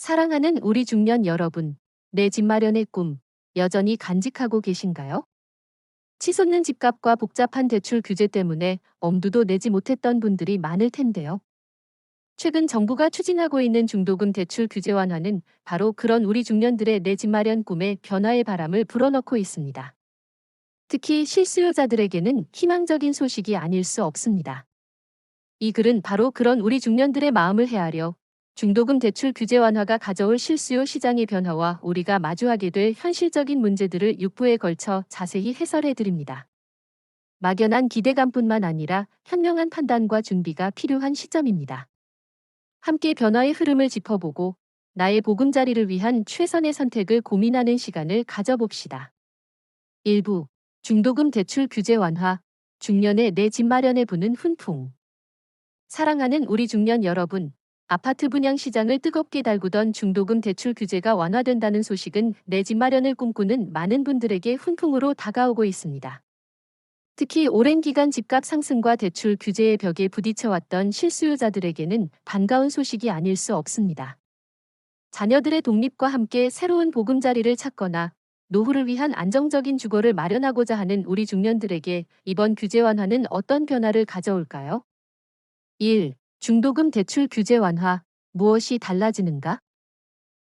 사랑하는 우리 중년 여러분, 내 집 마련의 꿈 여전히 간직하고 계신가요? 치솟는 집값과 복잡한 대출 규제 때문에 엄두도 내지 못했던 분들이 많을 텐데요. 최근 정부가 추진하고 있는 중도금 대출 규제 완화는 바로 그런 우리 중년들의 내 집 마련 꿈에 변화의 바람을 불어넣고 있습니다. 특히 실수요자들에게는 희망적인 소식이 아닐 수 없습니다. 이 글은 바로 그런 우리 중년들의 마음을 헤아려 중도금 대출 규제 완화가 가져올 실수요 시장의 변화와 우리가 마주하게 될 현실적인 문제들을 6부에 걸쳐 자세히 해설해 드립니다. 막연한 기대감뿐만 아니라 현명한 판단과 준비가 필요한 시점입니다. 함께 변화의 흐름을 짚어보고 나의 보금자리를 위한 최선의 선택을 고민하는 시간을 가져봅시다. 1부 중도금 대출 규제 완화 중년의 내 집 마련에 부는 훈풍 사랑하는 우리 중년 여러분 아파트 분양 시장을 뜨겁게 달구던 중도금 대출 규제가 완화된다는 소식은 내 집 마련을 꿈꾸는 많은 분들에게 훈풍으로 다가오고 있습니다. 특히 오랜 기간 집값 상승과 대출 규제의 벽에 부딪혀왔던 실수요자들에게는 반가운 소식이 아닐 수 없습니다. 자녀들의 독립과 함께 새로운 보금자리를 찾거나 노후를 위한 안정적인 주거를 마련하고자 하는 우리 중년들에게 이번 규제 완화는 어떤 변화를 가져올까요? 1. 중도금 대출 규제 완화. 무엇이 달라지는가?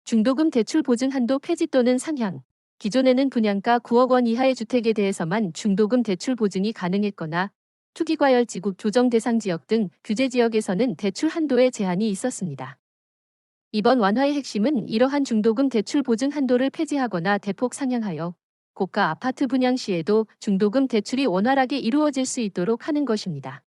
중도금 대출 보증 한도 폐지 또는 상향. 기존에는 분양가 9억 원 이하의 주택에 대해서만 중도금 대출 보증이 가능했거나 투기과열지구 조정 대상 지역 등 규제 지역에서는 대출 한도에 제한이 있었습니다. 이번 완화의 핵심은 이러한 중도금 대출 보증 한도를 폐지하거나 대폭 상향하여 고가 아파트 분양 시에도 중도금 대출이 원활하게 이루어질 수 있도록 하는 것입니다.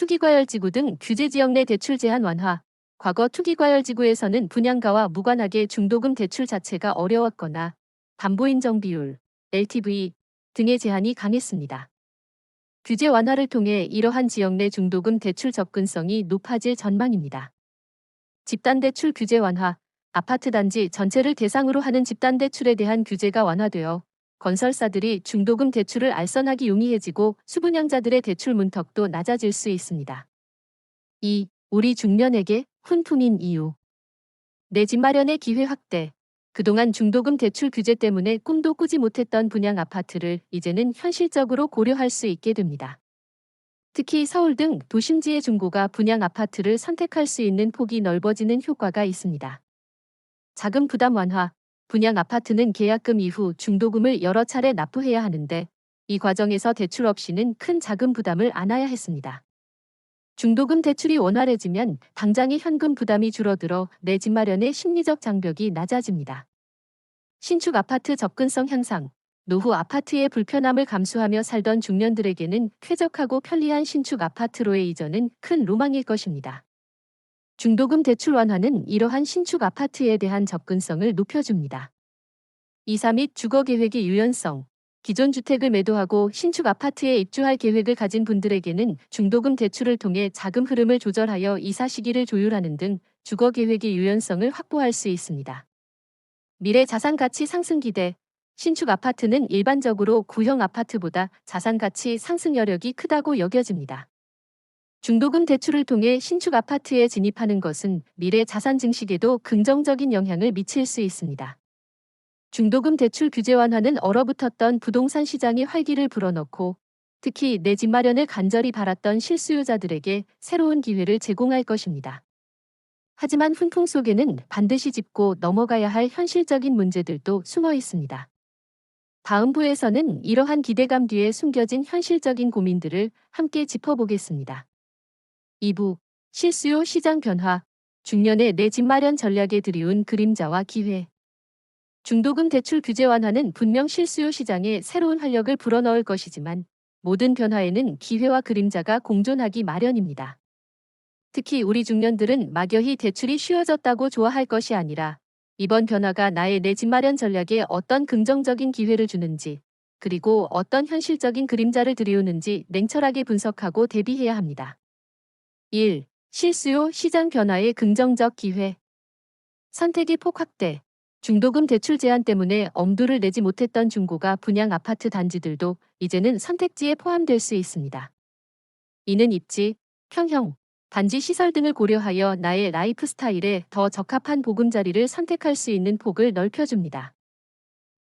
투기과열지구 등 규제지역 내 대출 제한 완화. 과거 투기과열지구에서는 분양가와 무관하게 중도금 대출 자체가 어려웠거나 담보인정 비율, LTV 등의 제한이 강했습니다. 규제 완화를 통해 이러한 지역 내 중도금 대출 접근성이 높아질 전망입니다. 집단대출 규제 완화, 아파트 단지 전체를 대상으로 하는 집단대출에 대한 규제가 완화되어 건설사들이 중도금 대출을 알선하기 용이해지고 수분양자들의 대출 문턱도 낮아질 수 있습니다. 2. 우리 중년에게 훈풍인 이유. 내 집 마련의 기회 확대. 그동안 중도금 대출 규제 때문에 꿈도 꾸지 못했던 분양 아파트를 이제는 현실적으로 고려할 수 있게 됩니다. 특히 서울 등 도심지의 중고가 분양 아파트를 선택할 수 있는 폭이 넓어지는 효과가 있습니다. 자금 부담 완화, 분양 아파트는 계약금 이후 중도금을 여러 차례 납부해야 하는데 이 과정에서 대출 없이는 큰 자금 부담을 안아야 했습니다. 중도금 대출이 원활해지면 당장의 현금 부담이 줄어들어 내 집 마련의 심리적 장벽이 낮아집니다. 신축 아파트 접근성 향상, 노후 아파트의 불편함을 감수하며 살던 중년들에게는 쾌적하고 편리한 신축 아파트로의 이전은 큰 로망일 것입니다. 중도금 대출 완화는 이러한 신축 아파트에 대한 접근성을 높여줍니다. 이사 및 주거 계획의 유연성. 기존 주택을 매도하고 신축 아파트에 입주할 계획을 가진 분들에게는 중도금 대출을 통해 자금 흐름을 조절하여 이사 시기를 조율하는 등 주거 계획의 유연성을 확보할 수 있습니다. 미래 자산 가치 상승 기대. 신축 아파트는 일반적으로 구형 아파트보다 자산 가치 상승 여력이 크다고 여겨집니다. 중도금 대출을 통해 신축 아파트에 진입하는 것은 미래 자산 증식에도 긍정적인 영향을 미칠 수 있습니다. 중도금 대출 규제 완화는 얼어붙었던 부동산 시장의 활기를 불어넣고 특히 내 집 마련을 간절히 바랐던 실수요자들에게 새로운 기회를 제공할 것입니다. 하지만 훈풍 속에는 반드시 짚고 넘어가야 할 현실적인 문제들도 숨어 있습니다. 다음 부에서는 이러한 기대감 뒤에 숨겨진 현실적인 고민들을 함께 짚어보겠습니다. 2부 실수요 시장 변화 중년의 내 집 마련 전략에 들이운 그림자와 기회 중도금 대출 규제 완화는 분명 실수요 시장에 새로운 활력을 불어넣을 것이지만 모든 변화에는 기회와 그림자가 공존하기 마련입니다. 특히 우리 중년들은 막연히 대출이 쉬워졌다고 좋아할 것이 아니라 이번 변화가 나의 내 집 마련 전략에 어떤 긍정적인 기회를 주는지 그리고 어떤 현실적인 그림자를 들이우는지 냉철하게 분석하고 대비해야 합니다. 1. 실수요 시장 변화의 긍정적 기회. 선택의 폭 확대. 중도금 대출 제한 때문에 엄두를 내지 못했던 중고가 분양 아파트 단지들도 이제는 선택지에 포함될 수 있습니다. 이는 입지, 평형, 단지 시설 등을 고려하여 나의 라이프 스타일에 더 적합한 보금자리를 선택할 수 있는 폭을 넓혀줍니다.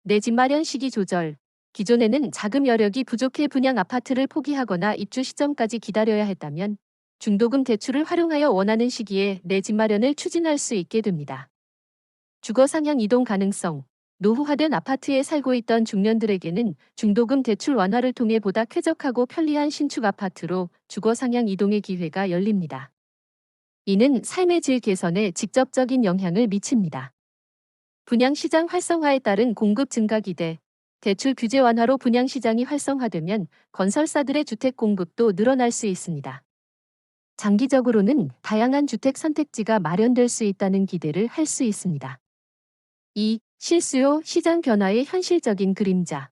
내 집 마련 시기 조절. 기존에는 자금 여력이 부족해 분양 아파트를 포기하거나 입주 시점까지 기다려야 했다면 중도금 대출을 활용하여 원하는 시기에 내 집 마련을 추진할 수 있게 됩니다. 주거 상향 이동 가능성. 노후화된 아파트에 살고 있던 중년들에게는 중도금 대출 완화를 통해 보다 쾌적하고 편리한 신축 아파트로 주거 상향 이동의 기회가 열립니다. 이는 삶의 질 개선에 직접적인 영향을 미칩니다. 분양시장 활성화에 따른 공급 증가 기대, 대출 규제 완화로 분양시장이 활성화되면 건설사들의 주택 공급도 늘어날 수 있습니다. 장기적으로는 다양한 주택 선택지가 마련될 수 있다는 기대를 할 수 있습니다. 2. 실수요 시장 변화의 현실적인 그림자.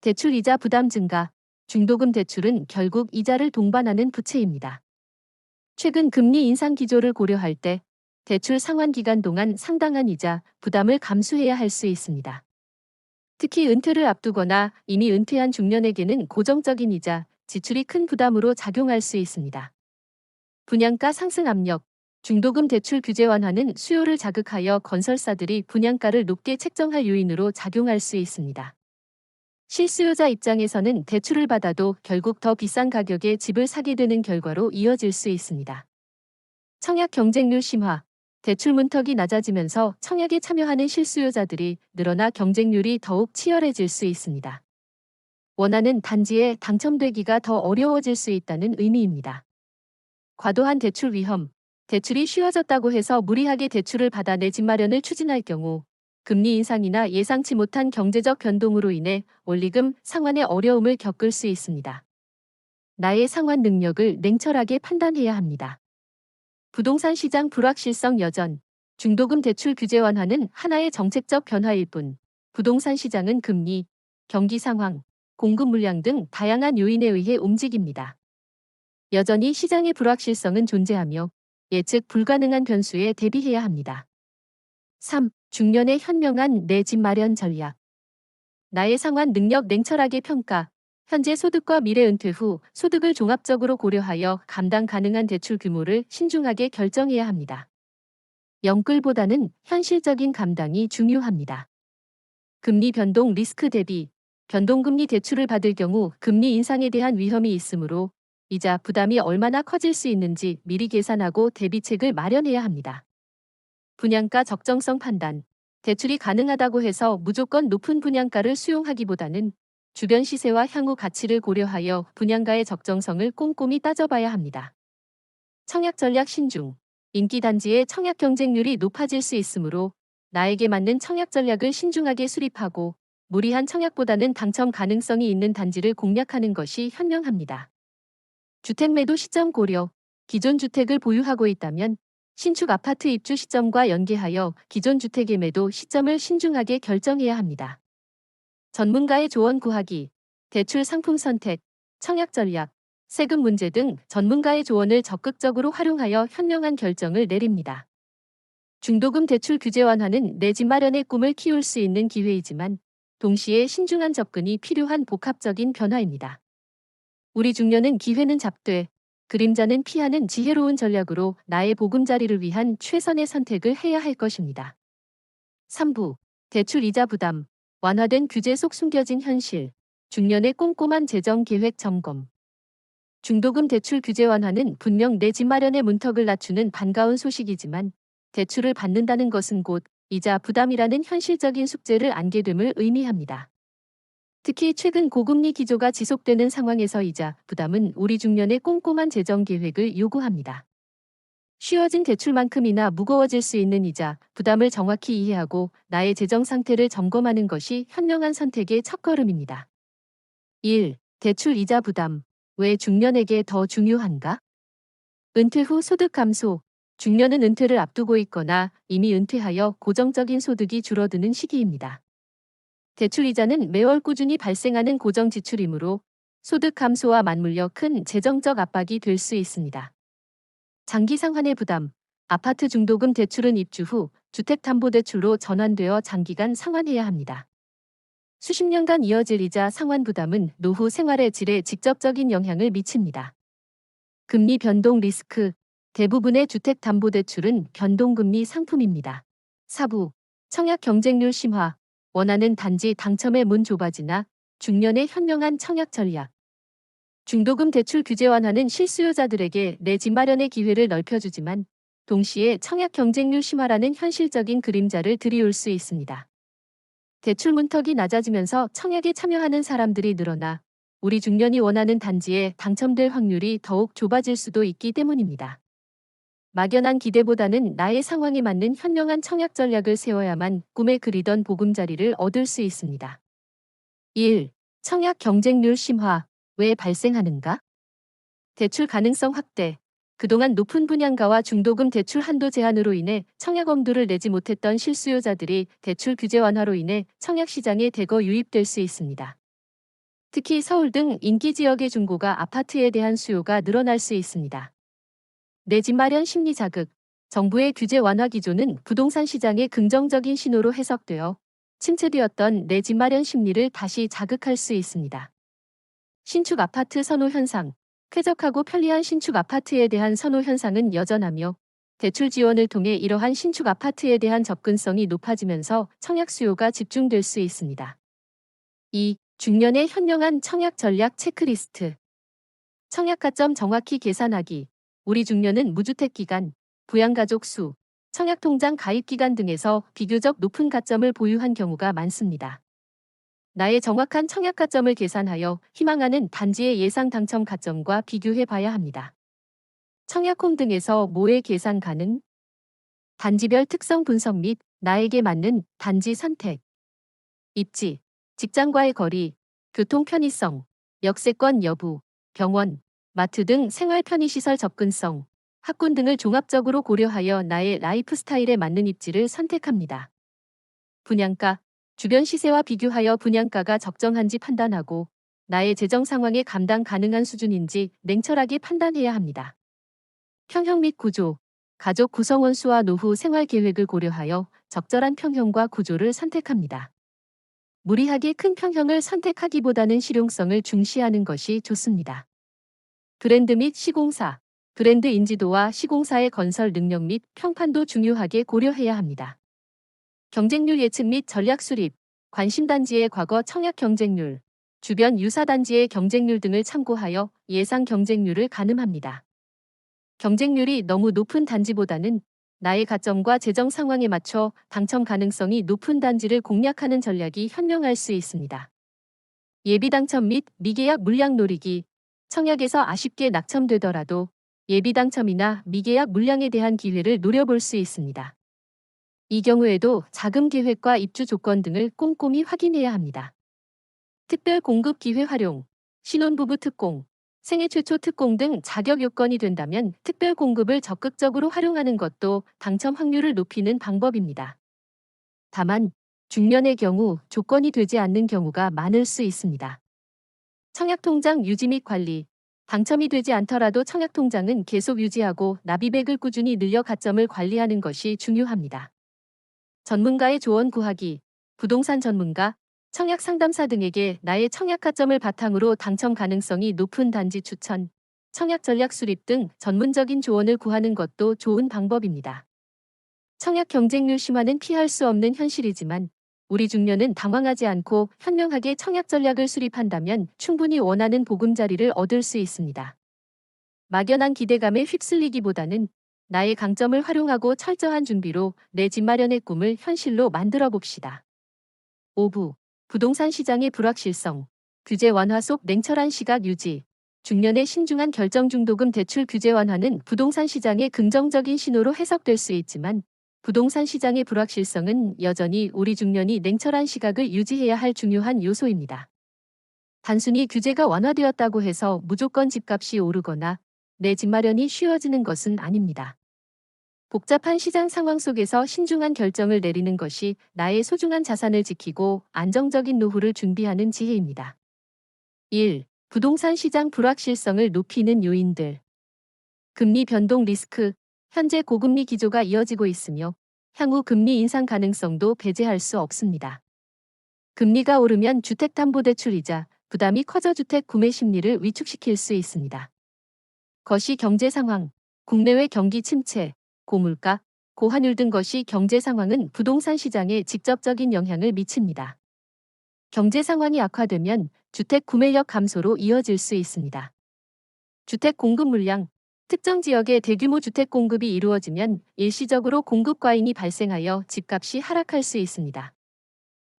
대출 이자 부담 증가. 중도금 대출은 결국 이자를 동반하는 부채입니다. 최근 금리 인상 기조를 고려할 때 대출 상환 기간 동안 상당한 이자 부담을 감수해야 할 수 있습니다. 특히 은퇴를 앞두거나 이미 은퇴한 중년에게는 고정적인 이자, 지출이 큰 부담으로 작용할 수 있습니다. 분양가 상승 압력, 중도금 대출 규제 완화는 수요를 자극하여 건설사들이 분양가를 높게 책정할 요인으로 작용할 수 있습니다. 실수요자 입장에서는 대출을 받아도 결국 더 비싼 가격에 집을 사게 되는 결과로 이어질 수 있습니다. 청약 경쟁률 심화, 대출 문턱이 낮아지면서 청약에 참여하는 실수요자들이 늘어나 경쟁률이 더욱 치열해질 수 있습니다. 원하는 단지에 당첨되기가 더 어려워질 수 있다는 의미입니다. 과도한 대출 위험, 대출이 쉬워졌다고 해서 무리하게 대출을 받아 내 집 마련을 추진할 경우 금리 인상이나 예상치 못한 경제적 변동으로 인해 원리금 상환의 어려움을 겪을 수 있습니다. 나의 상환 능력을 냉철하게 판단해야 합니다. 부동산 시장 불확실성 여전, 중도금 대출 규제 완화는 하나의 정책적 변화일 뿐, 부동산 시장은 금리, 경기 상황, 공급 물량 등 다양한 요인에 의해 움직입니다. 여전히 시장의 불확실성은 존재하며 예측 불가능한 변수에 대비해야 합니다. 3. 중년의 현명한 내 집 마련 전략. 나의 상환 능력 냉철하게 평가. 현재 소득과 미래 은퇴 후 소득을 종합적으로 고려하여 감당 가능한 대출 규모를 신중하게 결정해야 합니다. 영끌보다는 현실적인 감당이 중요합니다. 금리 변동 리스크 대비. 변동금리 대출을 받을 경우 금리 인상에 대한 위험이 있으므로 이자 부담이 얼마나 커질 수 있는지 미리 계산하고 대비책을 마련해야 합니다. 분양가 적정성 판단. 대출이 가능하다고 해서 무조건 높은 분양가를 수용하기보다는 주변 시세와 향후 가치를 고려하여 분양가의 적정성을 꼼꼼히 따져봐야 합니다. 청약 전략 신중. 인기 단지의 청약 경쟁률이 높아질 수 있으므로 나에게 맞는 청약 전략을 신중하게 수립하고 무리한 청약보다는 당첨 가능성이 있는 단지를 공략하는 것이 현명합니다. 주택 매도 시점 고려. 기존 주택을 보유하고 있다면 신축 아파트 입주 시점과 연계하여 기존 주택의 매도 시점을 신중하게 결정해야 합니다. 전문가의 조언 구하기, 대출 상품 선택, 청약 전략, 세금 문제 등 전문가의 조언을 적극적으로 활용하여 현명한 결정을 내립니다. 중도금 대출 규제 완화는 내 집 마련의 꿈을 키울 수 있는 기회이지만 동시에 신중한 접근이 필요한 복합적인 변화입니다. 우리 중년은 기회는 잡되 그림자는 피하는 지혜로운 전략으로 나의 보금자리를 위한 최선의 선택을 해야 할 것입니다. 3부 대출 이자 부담 완화된 규제 속 숨겨진 현실 중년의 꼼꼼한 재정 계획 점검 중도금 대출 규제 완화는 분명 내 집 마련의 문턱을 낮추는 반가운 소식이지만 대출을 받는다는 것은 곧 이자 부담이라는 현실적인 숙제를 안게 됨을 의미합니다. 특히 최근 고금리 기조가 지속되는 상황에서 이자 부담은 우리 중년의 꼼꼼한 재정 계획을 요구합니다. 쉬워진 대출만큼이나 무거워질 수 있는 이자, 부담을 정확히 이해하고 나의 재정 상태를 점검하는 것이 현명한 선택의 첫걸음입니다. 1. 대출 이자 부담. 왜 중년에게 더 중요한가? 은퇴 후 소득 감소. 중년은 은퇴를 앞두고 있거나 이미 은퇴하여 고정적인 소득이 줄어드는 시기입니다. 대출 이자는 매월 꾸준히 발생하는 고정 지출이므로 소득 감소와 맞물려 큰 재정적 압박이 될 수 있습니다. 장기 상환의 부담, 아파트 중도금 대출은 입주 후 주택담보대출로 전환되어 장기간 상환해야 합니다. 수십 년간 이어질 이자 상환 부담은 노후 생활의 질에 직접적인 영향을 미칩니다. 금리 변동 리스크, 대부분의 주택담보대출은 변동금리 상품입니다. 사부, 청약 경쟁률 심화, 원하는 단지 당첨의 문 좁아지나 중년의 현명한 청약 전략. 중도금 대출 규제 완화는 실수요자들에게 내 집 마련의 기회를 넓혀주지만 동시에 청약 경쟁률 심화라는 현실적인 그림자를 들이올 수 있습니다. 대출 문턱이 낮아지면서 청약에 참여하는 사람들이 늘어나 우리 중년이 원하는 단지에 당첨될 확률이 더욱 좁아질 수도 있기 때문입니다. 막연한 기대보다는 나의 상황에 맞는 현명한 청약 전략을 세워야만 꿈에 그리던 보금자리를 얻을 수 있습니다. 1. 청약 경쟁률 심화. 왜 발생하는가? 대출 가능성 확대. 그동안 높은 분양가와 중도금 대출 한도 제한으로 인해 청약 엄두를 내지 못했던 실수요자들이 대출 규제 완화로 인해 청약 시장에 대거 유입될 수 있습니다. 특히 서울 등 인기 지역의 중고가 아파트에 대한 수요가 늘어날 수 있습니다. 내 집 마련 심리 자극. 정부의 규제 완화 기조는 부동산 시장의 긍정적인 신호로 해석되어 침체되었던 내 집 마련 심리를 다시 자극할 수 있습니다. 신축 아파트 선호 현상. 쾌적하고 편리한 신축 아파트에 대한 선호 현상은 여전하며 대출 지원을 통해 이러한 신축 아파트에 대한 접근성이 높아지면서 청약 수요가 집중될 수 있습니다. 2. 중년의 현명한 청약 전략 체크리스트. 청약 가점 정확히 계산하기. 우리 중년은 무주택 기간, 부양가족 수, 청약통장 가입 기간 등에서 비교적 높은 가점을 보유한 경우가 많습니다. 나의 정확한 청약 가점을 계산하여 희망하는 단지의 예상 당첨 가점과 비교해 봐야 합니다. 청약홈 등에서 모의 계산 가능? 단지별 특성 분석 및 나에게 맞는 단지 선택. 입지, 직장과의 거리, 교통 편의성, 역세권 여부, 병원, 마트 등 생활 편의시설 접근성, 학군 등을 종합적으로 고려하여 나의 라이프 스타일에 맞는 입지를 선택합니다. 분양가, 주변 시세와 비교하여 분양가가 적정한지 판단하고 나의 재정 상황에 감당 가능한 수준인지 냉철하게 판단해야 합니다. 평형 및 구조, 가족 구성원 수와 노후 생활 계획을 고려하여 적절한 평형과 구조를 선택합니다. 무리하게 큰 평형을 선택하기보다는 실용성을 중시하는 것이 좋습니다. 브랜드 및 시공사, 브랜드 인지도와 시공사의 건설 능력 및 평판도 중요하게 고려해야 합니다. 경쟁률 예측 및 전략 수립, 관심단지의 과거 청약 경쟁률, 주변 유사단지의 경쟁률 등을 참고하여 예상 경쟁률을 가늠합니다. 경쟁률이 너무 높은 단지보다는 나의 가점과 재정 상황에 맞춰 당첨 가능성이 높은 단지를 공략하는 전략이 현명할 수 있습니다. 예비 당첨 및 미계약 물량 노리기, 청약에서 아쉽게 낙첨되더라도 예비 당첨이나 미계약 물량에 대한 기회를 노려볼 수 있습니다. 이 경우에도 자금 계획과 입주 조건 등을 꼼꼼히 확인해야 합니다. 특별 공급 기회 활용, 신혼부부 특공, 생애 최초 특공 등 자격 요건이 된다면 특별 공급을 적극적으로 활용하는 것도 당첨 확률을 높이는 방법입니다. 다만 중년의 경우 조건이 되지 않는 경우가 많을 수 있습니다. 청약통장 유지 및 관리. 당첨이 되지 않더라도 청약통장은 계속 유지하고 납입액을 꾸준히 늘려 가점을 관리하는 것이 중요합니다. 전문가의 조언 구하기. 부동산 전문가, 청약 상담사 등에게 나의 청약 가점을 바탕으로 당첨 가능성이 높은 단지 추천, 청약 전략 수립 등 전문적인 조언을 구하는 것도 좋은 방법입니다. 청약 경쟁률 심화는 피할 수 없는 현실이지만 우리 중년은 당황하지 않고 현명하게 청약 전략을 수립한다면 충분히 원하는 보금자리를 얻을 수 있습니다. 막연한 기대감에 휩쓸리기보다는 나의 강점을 활용하고 철저한 준비로 내 집 마련의 꿈을 현실로 만들어 봅시다. 5부 부동산 시장의 불확실성 규제 완화 속 냉철한 시각 유지 중년의 신중한 결정 중도금 대출 규제 완화는 부동산 시장의 긍정적인 신호로 해석될 수 있지만 부동산 시장의 불확실성은 여전히 우리 중년이 냉철한 시각을 유지해야 할 중요한 요소입니다. 단순히 규제가 완화되었다고 해서 무조건 집값이 오르거나 내 집 마련이 쉬워지는 것은 아닙니다. 복잡한 시장 상황 속에서 신중한 결정을 내리는 것이 나의 소중한 자산을 지키고 안정적인 노후를 준비하는 지혜입니다. 1. 부동산 시장 불확실성을 높이는 요인들. 금리 변동 리스크, 현재 고금리 기조가 이어지고 있으며 향후 금리 인상 가능성도 배제할 수 없습니다. 금리가 오르면 주택담보대출이자 부담이 커져 주택 구매 심리를 위축시킬 수 있습니다. 거시 경제 상황, 국내외 경기 침체, 고물가, 고환율 등 것이 경제 상황은 부동산 시장에 직접적인 영향을 미칩니다. 경제 상황이 악화되면 주택 구매력 감소로 이어질 수 있습니다. 주택 공급 물량, 특정 지역의 대규모 주택 공급이 이루어지면 일시적으로 공급 과잉이 발생하여 집값이 하락할 수 있습니다.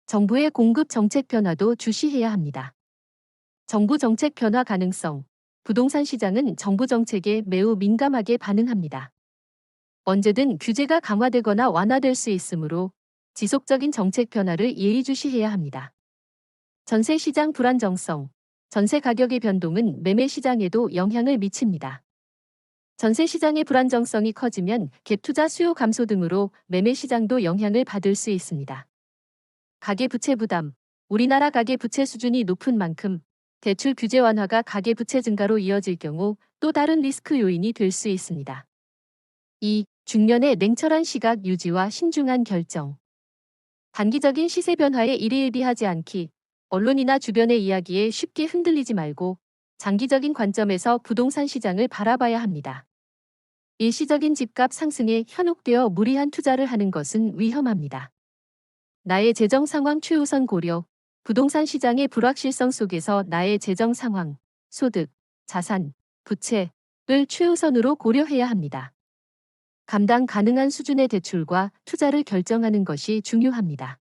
정부의 공급 정책 변화도 주시해야 합니다. 정부 정책 변화 가능성. 부동산 시장은 정부 정책에 매우 민감하게 반응합니다. 언제든 규제가 강화되거나 완화될 수 있으므로 지속적인 정책 변화를 예의주시해야 합니다. 전세 시장 불안정성. 전세 가격의 변동은 매매 시장에도 영향을 미칩니다. 전세 시장의 불안정성이 커지면 갭 투자 수요 감소 등으로 매매 시장도 영향을 받을 수 있습니다. 가계부채 부담. 우리나라 가계부채 수준이 높은 만큼 대출 규제 완화가 가계부채 증가로 이어질 경우 또 다른 리스크 요인이 될 수 있습니다. 2. 중년의 냉철한 시각 유지와 신중한 결정. 단기적인 시세 변화에 일희일비하지 않기, 언론이나 주변의 이야기에 쉽게 흔들리지 말고 장기적인 관점에서 부동산 시장을 바라봐야 합니다. 일시적인 집값 상승에 현혹되어 무리한 투자를 하는 것은 위험합니다. 나의 재정 상황 최우선 고려, 부동산 시장의 불확실성 속에서 나의 재정 상황, 소득, 자산, 부채를 최우선으로 고려해야 합니다. 감당 가능한 수준의 대출과 투자를 결정하는 것이 중요합니다.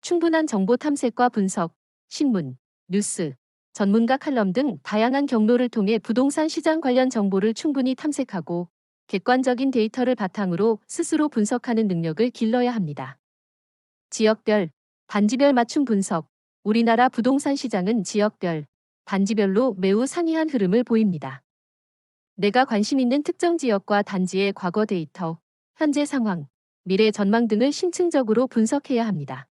충분한 정보 탐색과 분석, 신문, 뉴스, 전문가 칼럼 등 다양한 경로를 통해 부동산 시장 관련 정보를 충분히 탐색하고 객관적인 데이터를 바탕으로 스스로 분석하는 능력을 길러야 합니다. 지역별, 단지별 맞춤 분석. 우리나라 부동산 시장은 지역별, 단지별로 매우 상이한 흐름을 보입니다. 내가 관심 있는 특정 지역과 단지의 과거 데이터, 현재 상황, 미래 전망 등을 심층적으로 분석해야 합니다.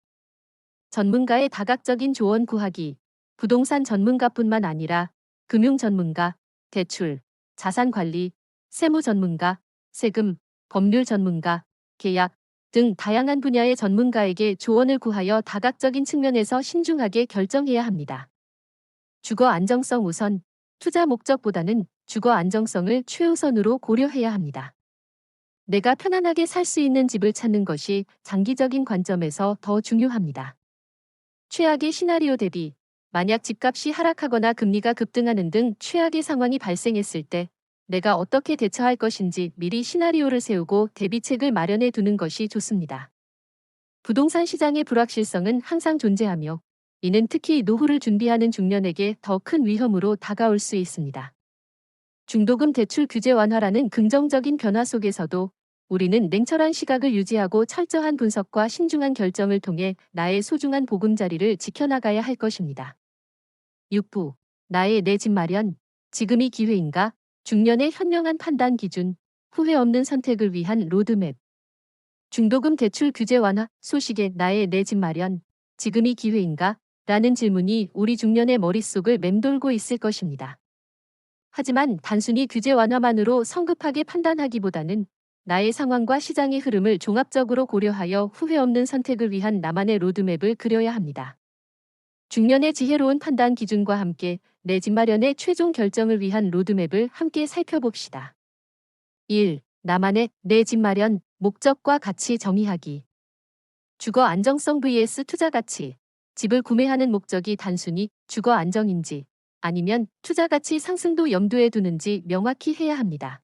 전문가의 다각적인 조언 구하기, 부동산 전문가뿐만 아니라 금융 전문가, 대출, 자산 관리, 세무 전문가, 세금, 법률 전문가, 계약, 등 다양한 분야의 전문가에게 조언을 구하여 다각적인 측면에서 신중하게 결정해야 합니다. 주거 안정성 우선, 투자 목적보다는 주거 안정성을 최우선으로 고려해야 합니다. 내가 편안하게 살 수 있는 집을 찾는 것이 장기적인 관점에서 더 중요합니다. 최악의 시나리오 대비, 만약 집값이 하락하거나 금리가 급등하는 등 최악의 상황이 발생했을 때 내가 어떻게 대처할 것인지 미리 시나리오를 세우고 대비책을 마련해 두는 것이 좋습니다. 부동산 시장의 불확실성은 항상 존재하며 이는 특히 노후를 준비하는 중년에게 더 큰 위험으로 다가올 수 있습니다. 중도금 대출 규제 완화라는 긍정적인 변화 속에서도 우리는 냉철한 시각을 유지하고 철저한 분석과 신중한 결정을 통해 나의 소중한 보금자리를 지켜나가야 할 것입니다. 6부. 나의 내 집 마련. 지금이 기회인가? 중년의 현명한 판단 기준, 후회 없는 선택을 위한 로드맵. 중도금 대출 규제 완화 소식에 나의 내 집 마련, 지금이 기회인가? 라는 질문이 우리 중년의 머릿속을 맴돌고 있을 것입니다. 하지만 단순히 규제 완화만으로 성급하게 판단하기보다는 나의 상황과 시장의 흐름을 종합적으로 고려하여 후회 없는 선택을 위한 나만의 로드맵을 그려야 합니다. 중년의 지혜로운 판단 기준과 함께 내 집 마련의 최종 결정을 위한 로드맵을 함께 살펴봅시다. 1. 나만의 내 집 마련 목적과 가치 정의하기. 주거 안정성 vs 투자 가치. 집을 구매하는 목적이 단순히 주거 안정인지 아니면 투자 가치 상승도 염두에 두는지 명확히 해야 합니다.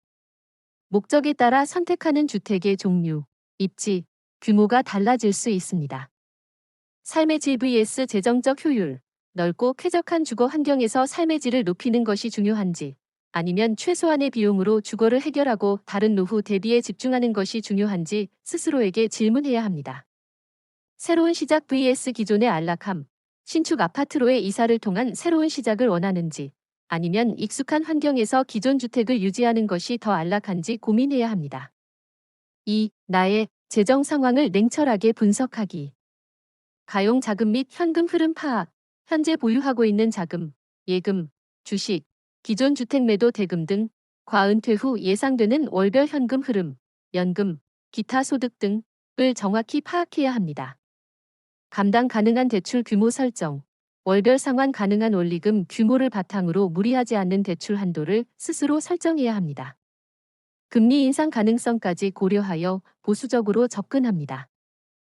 목적에 따라 선택하는 주택의 종류, 입지, 규모가 달라질 수 있습니다. 삶의 질 vs 재정적 효율, 넓고 쾌적한 주거 환경에서 삶의 질을 높이는 것이 중요한지, 아니면 최소한의 비용으로 주거를 해결하고 다른 노후 대비에 집중하는 것이 중요한지 스스로에게 질문해야 합니다. 새로운 시작 vs 기존의 안락함, 신축 아파트로의 이사를 통한 새로운 시작을 원하는지, 아니면 익숙한 환경에서 기존 주택을 유지하는 것이 더 안락한지 고민해야 합니다. 2. 나의 재정 상황을 냉철하게 분석하기. 가용 자금 및 현금 흐름 파악, 현재 보유하고 있는 자금, 예금, 주식, 기존 주택 매도 대금 등 과은퇴 후 예상되는 월별 현금 흐름, 연금, 기타 소득 등을 정확히 파악해야 합니다. 감당 가능한 대출 규모 설정, 월별 상환 가능한 원리금 규모를 바탕으로 무리하지 않는 대출 한도를 스스로 설정해야 합니다. 금리 인상 가능성까지 고려하여 보수적으로 접근합니다.